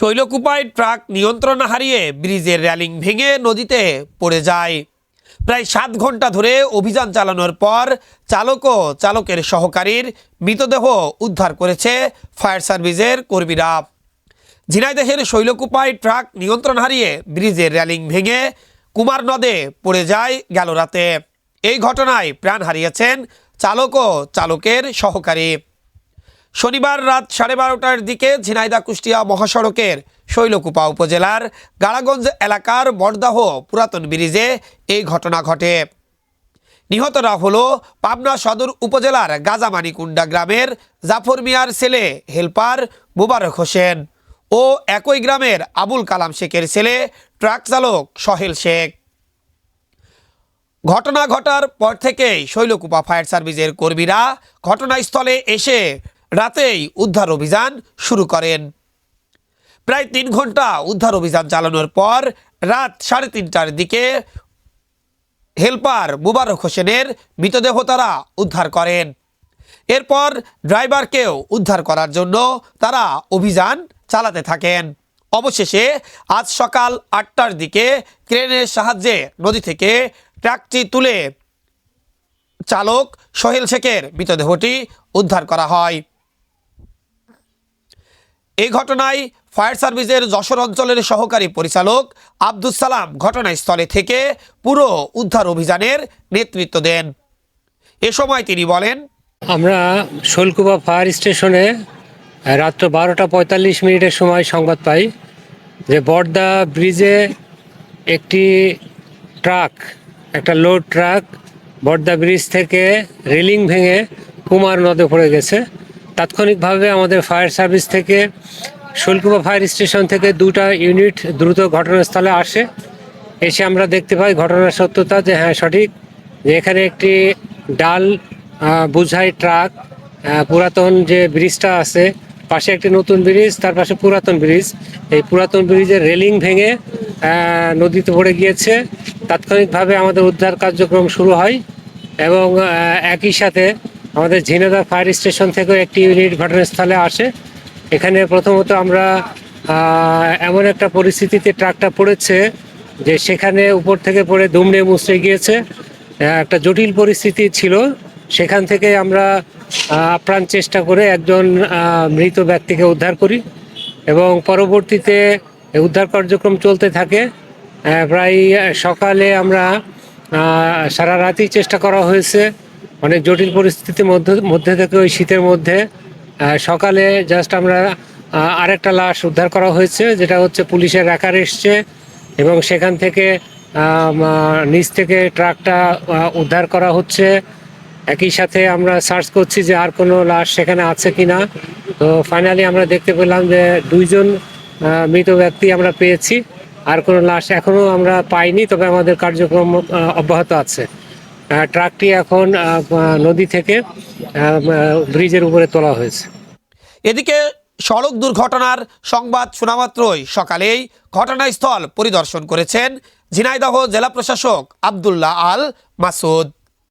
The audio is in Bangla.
শৈলকুপায় ট্রাক নিয়ন্ত্রণ হারিয়ে ব্রিজের র্যালিং ভেঙে নদীতে পড়ে যায়। প্রায় সাত ঘণ্টা ধরে অভিযান চালানোর পর চালক ও চালকের সহকারীর মৃতদেহ উদ্ধার করেছে ফায়ার সার্ভিসের কর্মীরা। ঝিনাইদহের শৈলকুপায় ট্রাক নিয়ন্ত্রণ হারিয়ে ব্রিজের র্যালিং ভেঙে কুমার নদে পড়ে যায় গেল রাতে। এই ঘটনায় প্রাণ হারিয়েছেন চালক ও চালকের সহকারী। শনিবার রাত সাড়ে বারোটার দিকে ঝিনাইদা কুষ্টিয়া মহাসড়কের শৈলকুপা উপজেলার গাড়াগঞ্জ এলাকার বড়দাহ পুরাতন ব্রিজে এই ঘটনা ঘটে। নিহতরা হল পাবনা সদর উপজেলার গাজামানিকুন্ডা গ্রামের জাফর মিয়ার ছেলে, হেলপার মুবারক হোসেন ও একই গ্রামের আবুল কালাম শেখের ছেলে, ট্রাক চালক সহেল শেখ। ঘটনা ঘটার পর থেকেই শৈলকুপা ফায়ার সার্ভিসের কর্মীরা ঘটনাস্থলে এসে রাতেই উদ্ধার অভিযান শুরু করেন। প্রায় তিন ঘণ্টা উদ্ধার অভিযান চালানোর পর রাত সাড়ে তিনটার দিকে হেলপার মুবারক হোসেনের মৃতদেহ তারা উদ্ধার করেন। এরপর ড্রাইভারকেও উদ্ধার করার জন্য তারা অভিযান চালাতে থাকেন। অবশেষে আজ সকাল আটটার দিকে ক্রেনের সাহায্যে নদী থেকে ট্রাকটি তুলে চালক সোহেল শেখের মৃতদেহটি উদ্ধার করা হয়। এই ঘটনায় ফায়ার সার্ভিসের যশোর অঞ্চলের সহকারী পরিচালক আব্দুস সালাম ঘটনাস্থলে থেকে পুরো উদ্ধার অভিযানের নেতৃত্ব দেন। এ সময় তিনি বলেন, আমরা শোলকুপা ফায়ার স্টেশনে রাত্র বারোটা পঁয়তাল্লিশ মিনিটের সময় সংবাদ পাই যে বর্দা ব্রিজে একটি ট্রাক, একটা লোড ট্রাক বর্দা ব্রিজ থেকে রেলিং ভেঙে কুমার নদে পড়ে গেছে। তাৎক্ষণিকভাবে আমাদের ফায়ার সার্ভিস থেকে শোলকুপা ফায়ার স্টেশন থেকে দুটা ইউনিট দ্রুত ঘটনাস্থলে আসে। এসে আমরা দেখতে পাই ঘটনার সত্যতা যে হ্যাঁ সঠিক। যে এখানে একটি ডাল বোঝাই ট্রাক পুরাতন যে ব্রিজটা আছে, পাশে একটি নতুন ব্রিজ, তার পাশে পুরাতন ব্রিজ। এই পুরাতন ব্রিজের রেলিং ভেঙে নদীতে পড়ে গিয়েছে। তাৎক্ষণিকভাবে আমাদের উদ্ধার কার্যক্রম শুরু হয় এবং একই সাথে আমাদের ঝিনেদা ফায়ার স্টেশন থেকেও একটি ইউনিট ঘটনাস্থলে আসে। এখানে প্রথমত আমরা এমন একটা পরিস্থিতিতে ট্রাকটা পড়েছে যে সেখানে উপর থেকে পড়ে দুমড়ে মুচড়ে গিয়েছে। একটা জটিল পরিস্থিতি ছিল। সেখান থেকে আমরা আপ্রাণ চেষ্টা করে একজন মৃত ব্যক্তিকে উদ্ধার করি এবং পরবর্তীতে উদ্ধার কার্যক্রম চলতে থাকে। প্রায় সকালে আমরা সারা রাতই চেষ্টা করা হয়েছে। অনেক জটিল পরিস্থিতির মধ্যে মধ্যে থেকে ওই শীতের মধ্যে সকালে জাস্ট আমরা আরেকটা লাশ উদ্ধার করা হয়েছে, যেটা হচ্ছে পুলিশের র্যাকার এসছে এবং সেখান থেকে নিচ থেকে ট্রাকটা উদ্ধার করা হচ্ছে। একই সাথে আমরা সার্চ করছি যে আর কোনো লাশ সেখানে আছে কি না তো ফাইনালি আমরা দেখতে পেলাম যে দুইজন মৃত ব্যক্তি আমরা পেয়েছি। আর কোনো লাশ এখনও আমরা পাইনি, তবে আমাদের কার্যক্রম অব্যাহত আছে। ট্রাকটি এখন নদী থেকে ব্রিজের উপরে তোলা হয়েছে। এদিকে সড়ক দুর্ঘটনার সংবাদ শোনামাত্রই সকালেই ঘটনাস্থল পরিদর্শন করেছেন ঝিনাইদহ জেলা প্রশাসক আবদুল্লাহ আল মাসুদ।